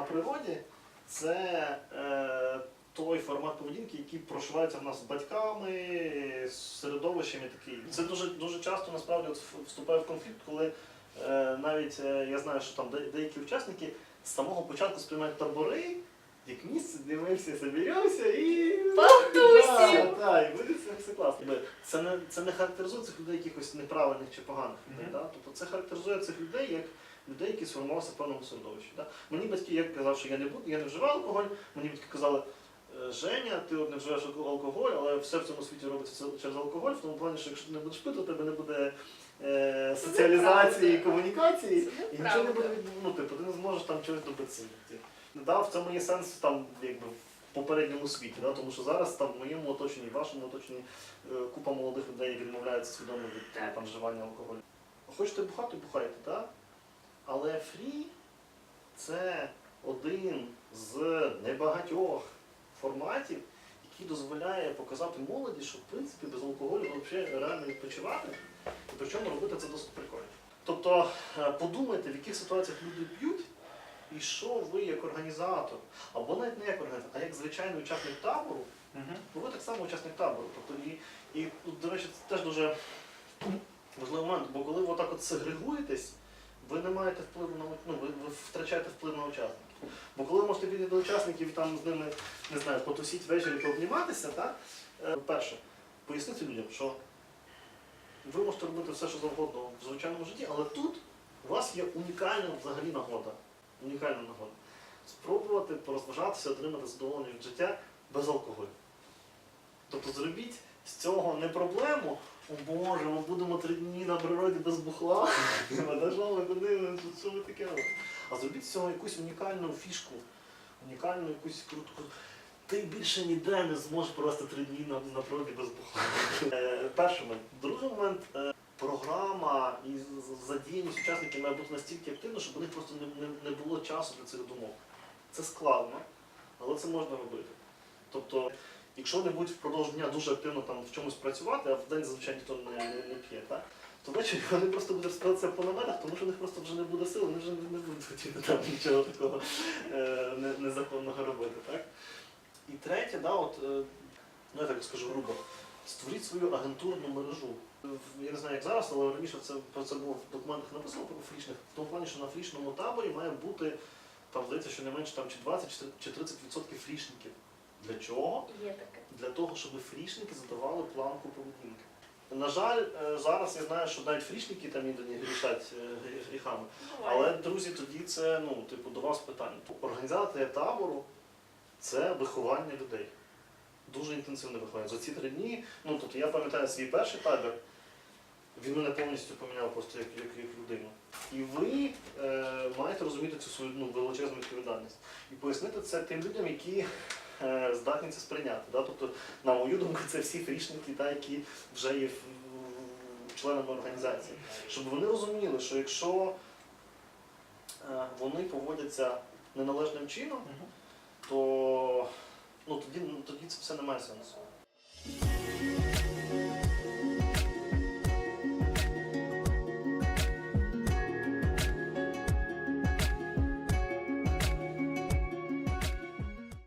природі це е, той формат поведінки, який прошивається в нас з батьками, з середовищем і таке. Це дуже, дуже часто насправді вступає в конфлікт, коли е, навіть е, я знаю, що там де- деякі учасники з самого початку сприймають табори. Як місце, де ми і і буде це все класно. Якби Це не це не характеризує цих людей якихось неправильних чи поганих людей. Мгм. Да? Тобто це характеризує цих людей як людей, які сформувалися в певному середовищі. Да? Мені батьки, я казав, що я не буду, я не вживаю алкоголь. Мені батьки казали, «Е, Женя, ти от не вживаєш алко- алкоголь, але все в цьому світі робиться це- через алкоголь, в тому плані, що якщо ти не будеш пити, у тебе не буде е, соціалізації і комунікації. Це І нічого не буде неправда. від- ну, типу, ти не зможеш там чогось добитися. Да, в цьому є сенс там, якби, в попередньому світі, да? тому що зараз там в моєму оточенні, в вашому оточенні е, купа молодих людей відмовляються свідомо від е, там, вживання алкоголю. Хочете бухати, бухайте, так? Але фрі це один з небагатьох форматів, який дозволяє показати молоді, що в принципі без алкоголю взагалі реально відпочивати, і причому робити це досить прикольно. Тобто е, подумайте, в яких ситуаціях люди п'ють, і що ви як організатор, або навіть не як організатор, а як звичайний учасник табору, ну ви так само учасник табору. Тобто, і, і до речі, це теж дуже важливий момент, бо коли ви отак от сегрегуєтесь, ви не маєте впливу на ну, ви, ви втрачаєте вплив на учасників. Бо коли ви можете підійти до учасників там з ними, не знаю, потусіть ввечері, пообніматися, так? Е, Перше, пояснити людям, що ви можете робити все, що завгодно в звичайному житті, але тут у вас є унікальна взагалі нагода. Унікальна нагода. Спробувати порозважатися, отримати задоволення від життя без алкоголю. Тобто зробіть з цього не проблему. О Боже, ми будемо три дні на природі без бухла. Ви куди? Що ви таке? А зробіть з цього якусь унікальну фішку, унікальну якусь крутку. Ти більше ніде не зможеш провести три дні на, на природі без бухла. Е, Перший момент. Другий момент. е, Програма і задіяність учасників має бути настільки активна, щоб у них просто не, не, не було часу для цих думок. Це складно, але це можна робити. Тобто, якщо вони будуть впродовж дня дуже активно там в чомусь працювати, а в день зазвичай ніхто не, не, не п'є, так? то ввечері вони просто будуть розкладатися по наметах, тому що в них просто вже не буде сил, вони вже не, не будуть хотіти там нічого такого е, незаконного робити. Так? І третє, да, от, е, ну я так скажу грубо, створіть свою агентурну мережу. Я не знаю, як зараз, але раніше це про це було в документах написано про фрішних, в тому плані, що на фрішному таборі має бути там здається, що не менше там чи 20 чи 30% фрішників. Для чого? Є таке. Для того, щоб фрішники задавали планку поведінки. На жаль, е, зараз я знаю, що навіть фрішники там іноді грішать е, гріхами. Але, друзі, тоді це ну, типу, до вас питання. Організація табору це виховання людей. Дуже інтенсивне виховання. За ці три дні, ну тобто я пам'ятаю свій перший табір, він мене повністю поміняв просто як, як, як людину. І ви е, маєте розуміти цю свою ну, величезну відповідальність. І пояснити це тим людям, які е, здатні це сприйняти. Да? Тобто, на мою думку, це всі фрішники, та, які вже є членами організації. Щоб вони розуміли, що якщо е, вони поводяться неналежним чином, то ну, тоді, тоді це все не має сенсу.